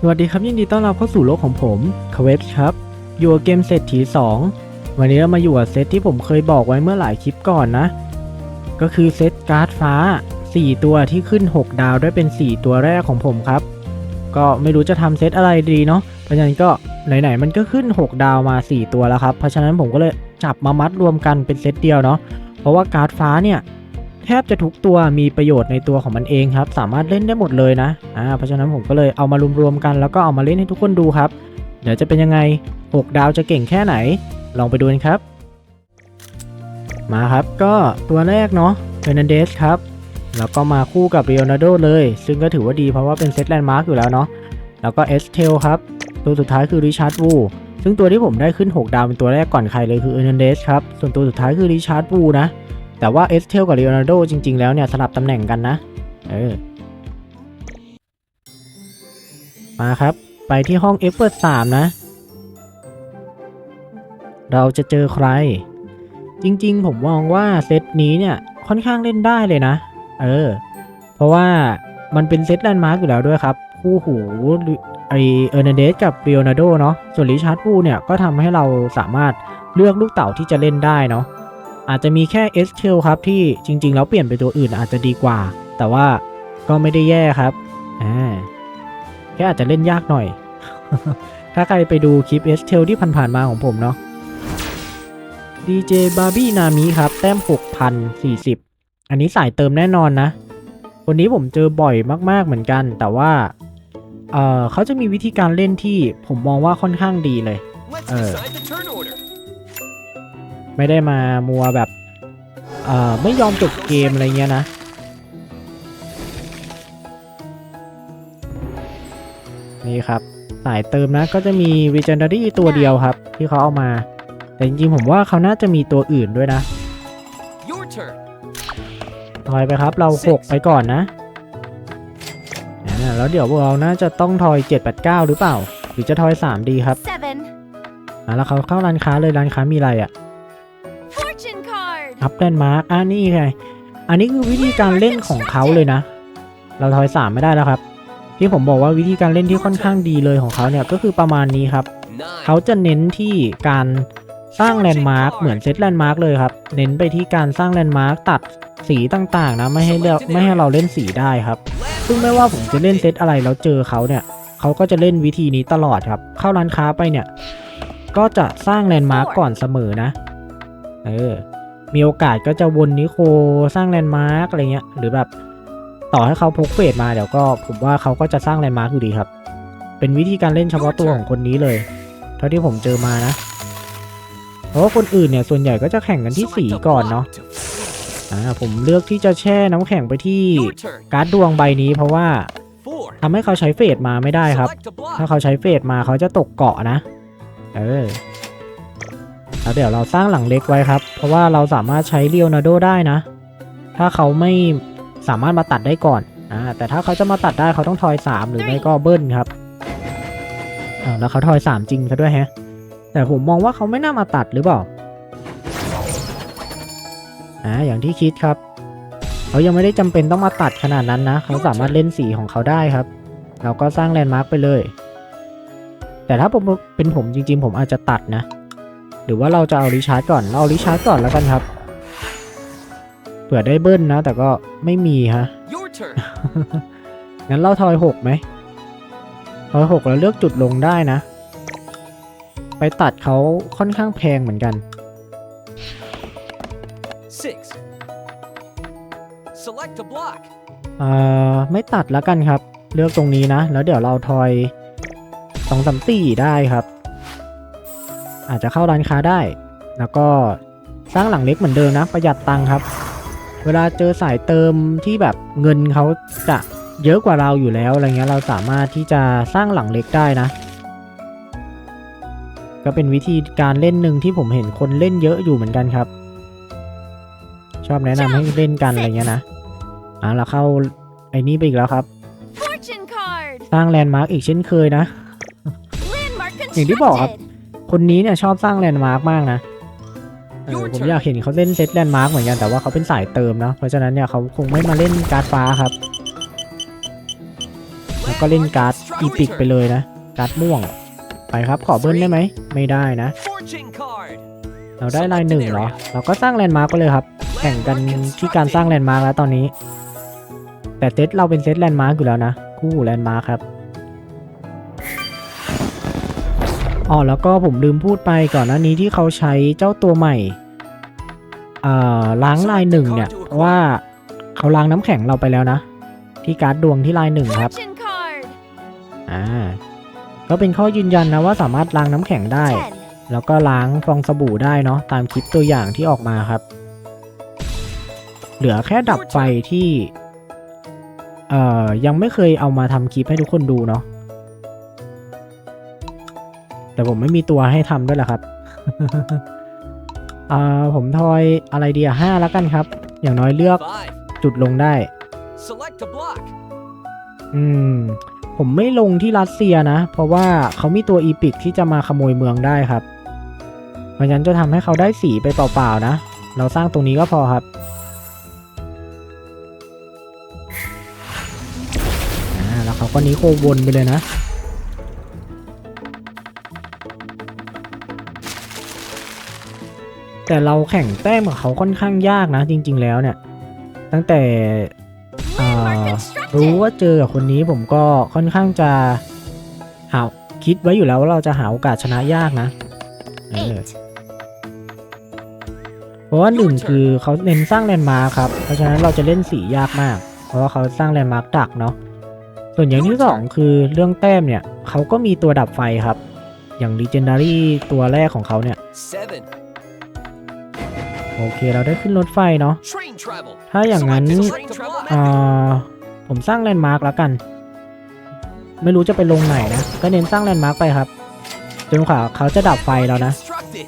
สวัสดีครับยินดีต้อนรับเข้าสู่โลกของผมคเวฟครับ อยู่กับเกมเศรษฐี 2 วันนี้เรามาอยู่กับเซตที่ผมเคยบอกไว้เมื่อหลายคลิปก่อนนะ ก็คือเซตการ์ดฟ้า 4 ตัวที่ขึ้น 6 ดาวได้เป็น 4 ตัวแรกของผมครับ ก็ไม่รู้จะทำเซตอะไรดีเนาะเพราะฉะนั้นก็ไหนๆมันก็ขึ้น 6 ดาวมา 4 ตัวแล้วครับ เพราะฉะนั้นผมก็เลยจับมามัดรวมกันเป็นเซตเดียวเนาะเพราะว่าการ์ดฟ้าเนี่ย ทบจะทุกตัวมีประโยชน์ในตัวของมันเองครับ สามารถเล่นได้หมดเลยนะอ่าเพราะฉะนั้นผมก็เลยเอามารวมๆกัน แล้วก็เอามาเล่นให้ทุกคนดูครับ เดี๋ยวจะเป็นยังไง 6 ดาวจะเก่งแค่ไหน ลองไปดูกันครับ มาครับก็ตัวแรกเนาะเฟรนันเดสครับ แล้วก็มาคู่กับเรียนาโดเลย ซึ่งก็ถือว่าดีเพราะว่าเป็นเซตแลนด์มาร์กอยู่แล้วเนาะแล้วก็เอสเทลครับตัวสุดท้ายคือริชาร์ดวูซึ่งตัวที่ผมได้ขึ้น 6 ดาวเป็นตัวแรกก่อนใครเลยคือเอร์นันเดสครับส่วนตัวสุดท้ายคือริชาร์ดวูนะ แต่ว่าเอสเทลกับเลโอนาร์โดจริง ๆ แล้วเนี่ยสลับตำแหน่งกันนะ เออ มาครับ ไปที่ห้องเอฟเฟอร์สามนะ เราจะเจอใคร จริง ๆ ผมมองว่าเซตนี้เนี่ยค่อนข้างเล่นได้เลยนะ เออ เพราะว่ามันเป็นเซตแลนด์มาร์กอยู่แล้วด้วยครับ คู่หูไอเออร์นันเดสกับเ e โอนาร์โดเนาะส่วนริชาร์ดพูเนี่ยก็ทำให้เราสามารถเลือกลูกเต่าที่จะเล่นได้เนาะ อาจจะมีแค่เอสเทลครับที่จริง ๆ แล้วเปลี่ยนไปตัวอื่นอาจจะดีกว่า แต่ว่าก็ไม่ได้แย่ครับอ่าแค่อาจจะเล่นยากหน่อย ถ้าใครไปดูคลิปเอสเทลที่ผ่านๆมาของผมเนาะ DJ b a r b i e Nami ครับ แต้ม 6,040 อันนี้สายเติมแน่นอนนะคนนี้ผมเจอบ่อยมาก ๆเหมือนกัน แต่ว่าเออเขาจะมีวิธีการเล่นที่ผมมองว่าค่อนข้างดีเลย Let's Uh. decide the turn order. ไม่ได้มามัวแบบเอ่อไม่ยอมจบเกมอะไรเงี้ยนะ นี่ครับสายเติมนะก็จะมี Legendary ตัวเดียวครับ ที่เขาเอามา แต่จริงๆผมว่าเขาน่าจะมีตัวอื่นด้วยนะ Your turn. ทอยไปครับเรา 6 ไปก่อนนะอ่าแล้วเดี๋ยวเราน่าจะต้องทอย 7 8 9 หรือเปล่า หรือจะทอย 3 ดีครับ Seven. อ่าแล้วเขาเข้าร้านค้าเลยร้านค้ามีอะไรอะ Fortune card. อัพแลนด์มาร์กอ่านี่ไง อันนี้คือวิธีการเล่นของเขาเลยนะ เราทอยสามไม่ได้แล้วครับ ที่ผมบอกว่าวิธีการเล่นที่ค่อนข้างดีเลยของเขาเนี่ยก็คือประมาณนี้ครับ เขาจะเน้นที่การสร้างแลนด์มาร์กเหมือนเซตแลนด์มาร์กเลยครับ เน้นไปที่การสร้างแลนด์มาร์กตัดสีต่างๆนะไม่ให้เราไม่ให้เราเล่นสีได้ครับ ซึ่งไม่ว่าผมจะเล่นเซตอะไรแล้วเจอเขาเนี่ยเขาก็จะเล่นวิธีนี้ตลอดครับ เข้าร้านค้าไปเนี่ย ก็จะสร้างแลนด์มาร์กก่อนเสมอนะ เออ มีโอกาสก็จะวนนิโคสร้างแลนด์มาร์กอะไรเงี้ยหรือแบบต่อให้เขาพกเฟสมาเดี๋ยวก็ผมว่าเขาก็จะสร้างแลนด์มาร์กอยู่ดีครับ เป็นวิธีการเล่นเฉพาะตัวของคนนี้เลย เท่าที่ผมเจอมานะ เพราะว่าคนอื่นเนี่ยส่วนใหญ่ก็จะแข่งกันที่สี Select a ก่อนเนาะ block to อ่าผมเลือกที่จะแช่น้ำแข็งไปที่ Your turn. การ์ดดวงใบนี้ เพราะว่า Four. ทำให้เขาใช้เฟสมาไม่ได้ครับ Select a block. ถ้าเขาใช้เฟสมาเขาจะตกเกาะนะ เออ แล้วเดี๋ยวเราสร้างหลังเล็กไว้ครับ เพราะว่าเราสามารถใช้เลียวนาโดได้นะ ถ้าเขาไม่สามารถมาตัดได้ก่อนอ่าแต่ถ้าเขาจะมาตัดได้เขาต้องทอยสามหรือไม่ก็เบิ้ลครับอ่าแล้วเขาทอยสามจริงซะด้วยฮะ แต่ผมมองว่าเขาไม่น่ามาตัดหรือเปล่าอ่าอย่างที่คิดครับเขายังไม่ได้จำเป็นต้องมาตัดขนาดนั้นนะ เขาสามารถเล่นสีของเขาได้ครับ เราก็สร้างแลนด์มาร์กไปเลย แต่ถ้าผมเป็นผมจริง ๆ ผมอาจจะตัดนะ หรือว่าเราจะเอาริชาร์ดก่อน เราเอาริชาร์ดก่อนแล้วกันครับ เผื่อได้เบิ้ลนะ แต่ก็ไม่มีฮะ Your turn. งั้นเราทอยหกไหมทอยหกแล้วเลือกจุดลงได้นะ ไปตัดเขาค่อนข้างแพงเหมือนกัน Six. Select a block. เอ่อ ไม่ตัดแล้วกันครับ เลือกตรงนี้นะ แล้วเดี๋ยวเราทอยสองสามสี่ได้ครับ อาจจะเข้าร้านค้าได้ แล้วก็สร้างหลังเล็กเหมือนเดิมนะ ประหยัดตังค์ครับ เวลาเจอสายเติมที่แบบเงินเขาจะเยอะกว่าเราอยู่แล้วอะไรเงี้ยเราสามารถที่จะสร้างหลังเล็กได้นะ ก็เป็นวิธีการเล่นหนึ่งที่ผมเห็นคนเล่นเยอะอยู่เหมือนกันครับ ชอบแนะนำให้เล่นกันอะไรเงี้ยนะอ่าเราเข้าไอ้นี่ไปอีกแล้วครับ Fortune card. สร้างแลนด์มาร์กอีกเช่นเคยนะ Landmark อย่างที่บอกครับ constructed. คนนี้เนี่ยชอบสร้างแลนด์มาร์กมากนะเออ Your ผม turn อยากเห็นเขาเล่นเซตแลนด์มาร์กเหมือนกันแต่ว่าเขาเป็นสายเติมเนาะเพราะฉะนั้นเนี่ยเขาคงไม่มาเล่นการ์ดฟ้าครับ Last ก็เล่นการ์ดอีพิกไปเลยนะการ์ดม่วง ไปครับขอเบิ้ลได้ไหมไม่ได้นะ Fortune card. เราได้ลายหนึ่งเหรอ เราก็สร้างแลนด์มาร์กไปเลยครับ แข่งกันที่การสร้างแลนด์มาร์กแล้วตอนนี้ แต่เซตเราเป็นเซตแลนด์มาร์กอยู่แล้วนะ คู่แลนด์มาร์กครับ อ๋อแล้วก็ผมลืมพูดไปก่อนหน้านี้ที่เขาใช้เจ้าตัวใหม่เอ่อล้างลายหนึ่งเนี่ยว่าเขาล้างน้ำแข็งเราไปแล้วนะ ที่การ์ดดวงที่ลายหนึ่งครับ Fortune card. อ่าก็เป็นข้อยืนยันนะว่าสามารถล้างน้ำแข็งได้ 10. แล้วก็ล้างฟองสบู่ได้เนาะตามคลิปตัวอย่างที่ออกมาครับ เหลือแค่ดับไฟที่ เอ่อยังไม่เคยเอามาทำคลิปให้ทุกคนดูเนาะ แต่ผมไม่มีตัวให้ทำด้วยแหละครับอ่าผมทอยอะไรดีอะห้าแล้วกันครับ อย่างน้อยเลือก Five. จุดลงได้ Select a block. อืม ผมไม่ลงที่รัสเซียนะ เพราะว่าเขามีตัวอีพิกที่จะมาขโมยเมืองได้ครับเพราะฉะนั้นจะทำให้เขาได้สีไปเปล่าๆนะ เราสร้างตรงนี้ก็พอครับอ่าแล้วเขาก็นิโควนไปเลยนะ แต่เราแข่งแต้มกับเขาค่อนข้างยากนะจริง ๆ แล้วเนี่ย ตั้งแต่ Landmark อ่า constructed. รู้ว่าเจอกับคนนี้ผมก็ค่อนข้างจะหาคิดไว้อยู่แล้วว่าเราจะหาโอกาสชนะยากนะเออ Eight. เพราะว่าหนึ่งคือเขาเน้นสร้างแลนด์มาร์คครับ เพราะฉะนั้นเราจะเล่นสียากมาก เพราะว่าเขาสร้างแลนด์มาร์คดักเนาะ ส่วนอย่างที่สองคือเรื่องแต้มเนี่ยเขาก็มีตัวดับไฟครับ อย่าง Legendary ตัวแรกของเขาเนี่ย Seven. โอเคเราได้ขึ้นรถไฟเนาะ Train travel. ถ้าอย่างนั้น Select a train travel อ่ method. าผมสร้างแลนด์มาร์กแล้วกัน ไม่รู้จะไปลงไหนนะ ก็เน้นสร้างแลนด์มาร์กไปครับ จนกว่าเขาจะดับไฟแล้วนะ Constructed.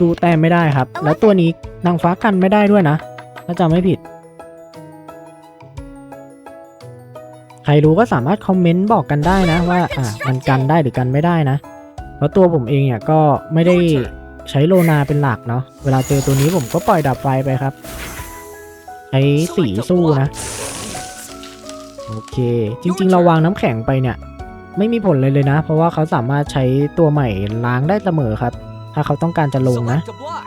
ดูแต้มไม่ได้ครับ แล้วตัวนี้นางฟ้ากันไม่ได้ด้วยนะถ้าจำไม่ผิด ใครรู้ก็สามารถคอมเมนต์บอกกันได้นะว่าอะมันกันได้หรือกันไม่ได้นะ เพราะตัวผมเองเนี่ยก็ไม่ได้ใช้โลนาเป็นหลักเนาะ เวลาเจอตัวนี้ผมก็ปล่อยดับไฟไปครับ ใช้สีสู้นะ โอเค จริง ๆ เราวางน้ำแข็งไปเนี่ย ไม่มีผลเลยเลยนะ เพราะว่าเขาสามารถใช้ตัวใหม่ล้างได้เสมอครับ ถ้าเขาต้องการจะลงนะ Select a block.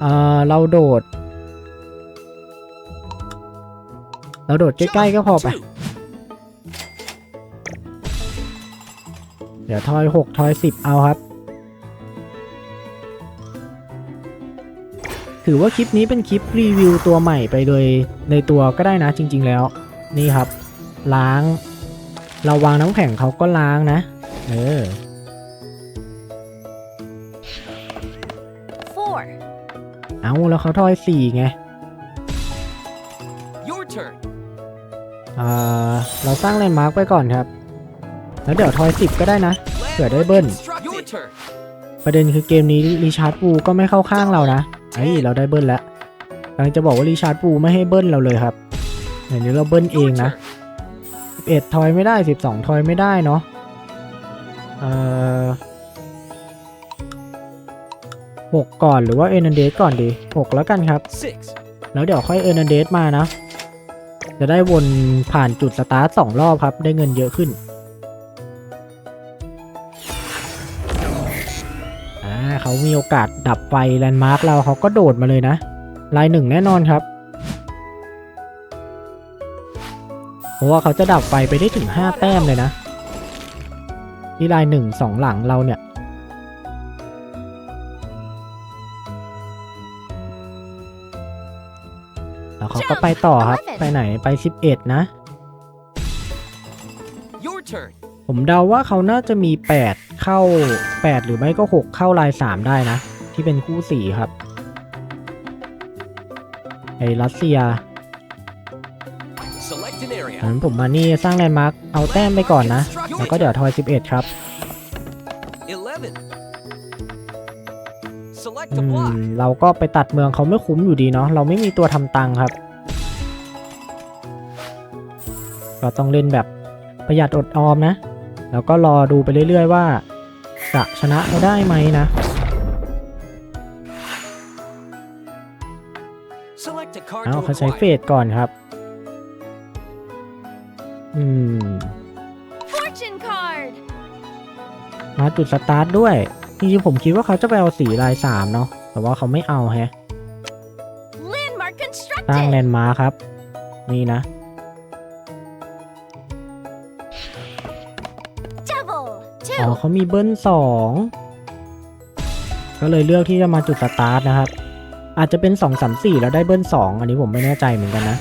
เอ่อเราโดด เราโดดใกล้ๆก็พอไป ดี๋ยวทอยหกทอยสิบเอาครับ ถือว่าคลิปนี้เป็นคลิปรีวิวตัวใหม่ไปโดยในตัวก็ได้นะจริง ๆ แล้ว นี่ครับ ล้าง เราวางน้ำแข็งเขาก็ล้างนะ เออ Four. เอาแล้วเขาทอยสี่ไง Your turn. อ่าเราสร้างแลนด์มาร์กไปก่อนครับ แล้วเดี๋ยวทอยสิบก็ได้นะ เผื่อได้เบิ้ล ประเด็นคือเกมนี้รีชาร์ดปูก็ไม่เข้าข้างเรานะไอ้ยเราได้เบิ้ลแล้วกำลังจะบอกว่ารีชาร์ดปูไม่ให้เบิ้ลเราเลยครับเดี๋ยวนี้เราเบิ้ลเองนะ11ทอยไม่ได้ 12 ทอยไม่ได้เนาะเอ่อหกก่อนหรือว่าเอ n นเดสก่อนดีหกแล้วกันครับ แล้วเดี๋ยวค่อยเอ n นเดสมานะ จะได้วนผ่านจุดสตาร์ทสองรอบครับ ได้เงินเยอะขึ้น เขามีโอกาสดับไฟแลนด์มาร์กเราเขาก็โดดมาเลยนะลายหนึ่งแน่นอนครับเพราะว่าเขาจะดับไฟไปได้ถึง 5 แต้มเลยนะ ที่ลายหนึ่งสองหลังเราเนี่ย แล้วเขาก็ไปต่อครับไปไหนไป 11 นะ Your turn. ผมเดาว่าเขาน่าจะมี 8 เข้า 8 หรือไม่ก็ 6 เข้าลาย 3 ได้นะ ที่เป็นคู่สีครับ ไอรัสเซีย Select an area. งั้นผมมานี่สร้างแลนด์มาร์กเอาแต้มไปก่อนนะ แล้วก็เดี๋ยวทอย 11 ครับ Eleven. Select อื a ม block. เราก็ไปตัดเมืองเขาไม่คุ้มอยู่ดีเนาะเราไม่มีตัวทำตังค์ครับก็ต้องเล่นแบบประหยัดอดออมนะ แล้วก็รอดูไปเรื่อยๆว่า จะชนะเขาได้ไหมนะ Select a card เอ้า to เขาใช้เฟ acquire. สก่อนครับ อืม Fortune card. มาจุดสตาร์ทด้วย จริงๆผมคิดว่าเขาจะไปเอาสีลายสามเนาะ แต่ว่าเขาไม่เอาแฮะ Landmark สร้างแล constructed. นด์มาร์คครับ นี่นะ อ๋อเขามีเบิ้ลสองก็เลยเลือกที่จะมาจุดสตาร์ทนะครับ อาจจะเป็นสองสามสี่แล้วได้เบิ้ลสองอันนี้ผมไม่แน่ใจเหมือนกันนะ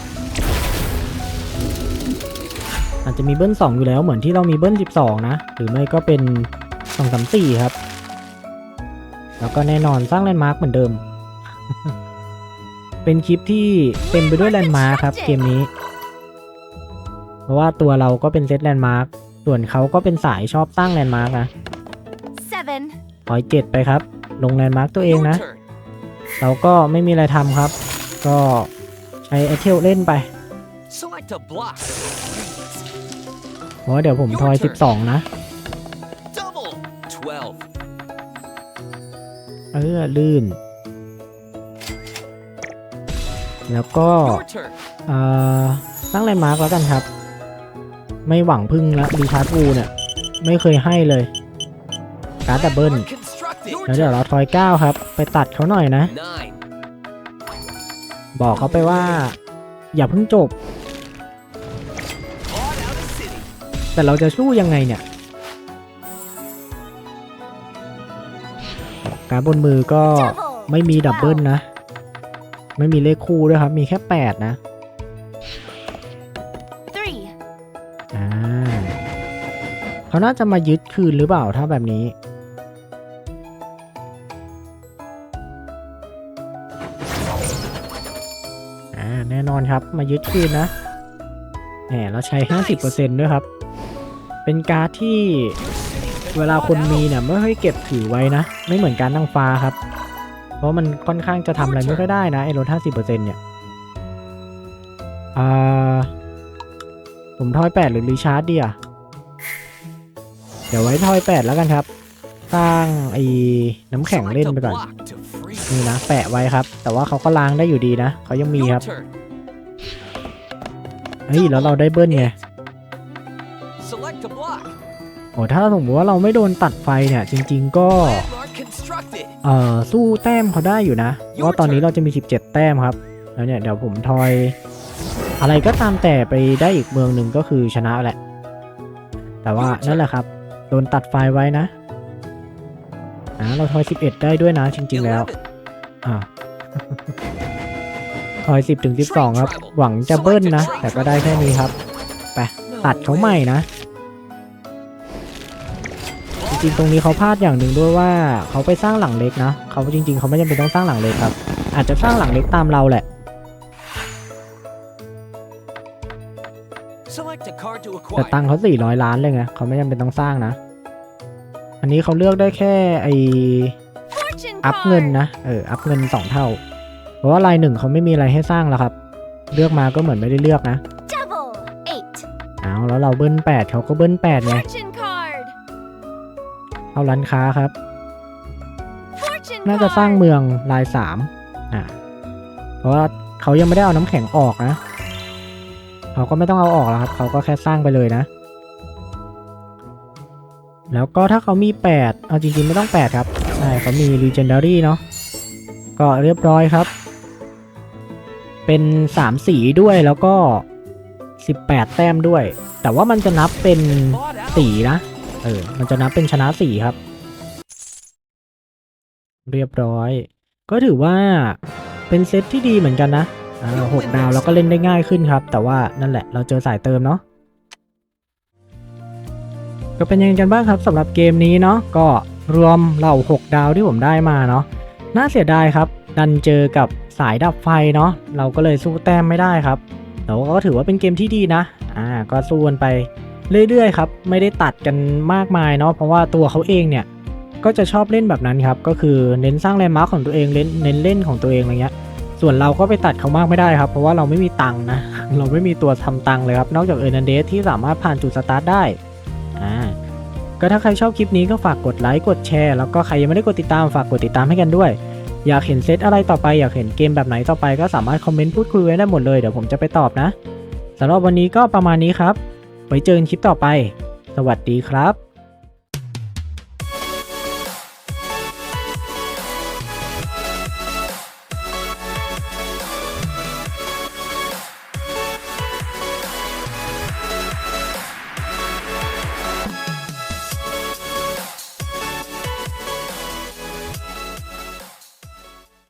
อาจจะมีเบิ้ลสองอยู่แล้วเหมือนที่เรามีเบิ้ลสิบสองนะ หรือไม่ก็เป็นสองสามสี่ครับ แล้วก็แน่นอนสร้างแลนด์มาร์คเหมือนเดิม เป็นคลิปที่เต็มไปด้วยแลนด์มาร์คครับเกมนี้ เพราะว่าตัวเราก็เป็นเซตแลนด์มาร์ค ส่วนเขาก็เป็นสายชอบสร้างแลนด์มาร์กนะ Seven. ถอยเจ็ดไปครับ ลงแลนด์มาร์กตัวเอง Your นะ turn. เราก็ไม่มีอะไรทำครับ ก็ใช้ไอเทลเล่นไป Select a block. เพราะว่าเดี๋ยวผมทอย 12 นะ Double. Twelve. เออ ลื่น แล้วก็ Your turn. เอ่อตั้งแลนด์มาร์กแล้วกันครับ ไม่หวังพึ่งละรีชาร์ดวูเนี่ย ไม่เคยให้เลย การดับเบิลแล้วเดี๋ยวเราทอย 9 ครับ ไปตัดเขาหน่อยนะ บอกเขาไปว่า อย่าเพิ่งจบ แต่เราจะสู้ยังไงเนี่ย การบนมือก็ไม่มีดับเบิลนะ ไม่มีเลขคู่ด้วยครับ มีแค่ 8 นะ เขาน่าจะมายึดคืนหรือเปล่าถ้าแบบนี้ อ่า แน่นอนครับมายึดคืนนะแหมเราใช้ 50%ด้วยครับ เป็นการ์ดที่เวลาคนมีเนี่ยไม่ค่อยเก็บถือไว้นะ ไม่เหมือนการนั่งฟ้าครับ เพราะมันค่อนข้างจะทำอะไรไม่ค่อยได้นะไอ้ลด50%เนี่ยอ่าผมทอย 8 หรือรีชาร์จดีอะ เดี๋ยวไว้ทอย8แล้วกันครับ สร้างไอ้น้ำแข็งเล่นไปก่อน นี่นะแปะไว้ครับ แต่ว่าเขาก็ล้างได้อยู่ดีนะเขายังมีครับ เฮ้ยแล้วเราได้เบิ้ลไงโอ้ถ้าสมมติว่าเราไม่โดนตัดไฟเนี่ย จริง ๆ ก็เอ่อสู้แต้มเขาได้อยู่นะเพราะว่าตอนนี้เราจะมี 17 แต้มครับ แล้วเนี่ยเดี๋ยวผมทอย อะไรก็ตามแต่ไปได้อีกเมืองหนึ่งก็คือชนะแหละ แต่ว่านั่นแหละครับ โดนตัดไฟไว้นะอ่าเราทอย 11 ได้ด้วยนะจริง ๆ แล้ว Eleven. อ่าทอย 10ถึง12 ครับ หวังจะเบิ้ลนะ แต่ก็ได้แค่นี้ครับ ไปตัดเขาใหม่นะ จริงๆ ตรงนี้เขาพลาดอย่างหนึ่งด้วยว่าเขาไปสร้างหลังเล็กนะเขาจริง ๆ เขาไม่จำเป็นต้องสร้างหลังเล็กครับ อาจจะสร้างหลังเล็กตามเราแหละ แต่ acquire. ตังค์เขา400ล้านเลยไงเขาไม่จำเป็นต้องสร้างนะ อันนี้เขาเลือกได้แค่ไอ Fortune อัพเงิน card. นะ เออ อัพเงิน2เท่า เพราะว่าลายหนึ่งเขาไม่มีอะไรให้สร้างแล้วครับ เลือกมาก็เหมือนไม่ได้เลือกนะ Double. Eight. เอาแล้วเราเบิ้ล8เขาก็เบิ้ล8ไง Fortune card. เอาร้านค้าครับ Fortune น่าจะสร้าง card. เมืองลายสามอ่าเพราะว่าเขายังไม่ได้เอาน้ำแข็งออกนะ เขาก็ไม่ต้องเอาออกแล้วครับ เขาก็แค่สร้างไปเลยนะ แล้วก็ถ้าเขามี 8 เอาจริงๆไม่ต้อง 8 ครับ ใช่เขามี Legendary เนาะก็เรียบร้อยครับ เป็น 3 สีด้วยแล้วก็ 18 แต้มด้วย แต่ว่ามันจะนับเป็นสีนะ เออ มันจะนับเป็นชนะสีครับ เรียบร้อย ก็ถือว่าเป็นเซตที่ดีเหมือนกันนะ หกดาวแล้วก็เล่นได้ง่ายขึ้นครับ แต่ว่านั่นแหละเราเจอสายเติมเนาะก็เป็นยังไงกันบ้างครับสำหรับเกมนี้เนาะก็รวมเหล่า6 ดาวที่ผมได้มาเนาะน่าเสียดายครับ ดันเจอกับสายดับไฟเนาะเราก็เลยสู้แต้มไม่ได้ครับแต่ว่าก็ถือว่าเป็นเกมที่ดีนะอ่าก็สู้กันไปเรื่อยๆครับไม่ได้ตัดกันมากมายเนาะเพราะว่าตัวเขาเองเนี่ยก็จะชอบเล่นแบบนั้นครับก็คือเน้นสร้างแลนด์มาร์คของตัวเองเน้นเน้นเล่นของตัวเองอะไรเงี้ย ส่วนเราก็ไปตัดเขามากไม่ได้ครับ เพราะว่าเราไม่มีตังค์นะ เราไม่มีตัวทำตังค์เลยครับ นอกจากเออร์นันเดสที่สามารถผ่านจุดสตาร์ทได้อ่าก็ถ้าใครชอบคลิปนี้ก็ฝากกดไลค์กดแชร์แล้วก็ใครยังไม่ได้กดติดตามฝากกดติดตามให้กันด้วย อยากเห็นเซตอะไรต่อไปอยากเห็นเกมแบบไหนต่อไปก็สามารถคอมเมนต์พูดคุยไว้ได้หมดเลยเดี๋ยวผมจะไปตอบนะสำหรับวันนี้ก็ประมาณนี้ครับ ไว้เจอกันคลิปต่อไป สวัสดีครับ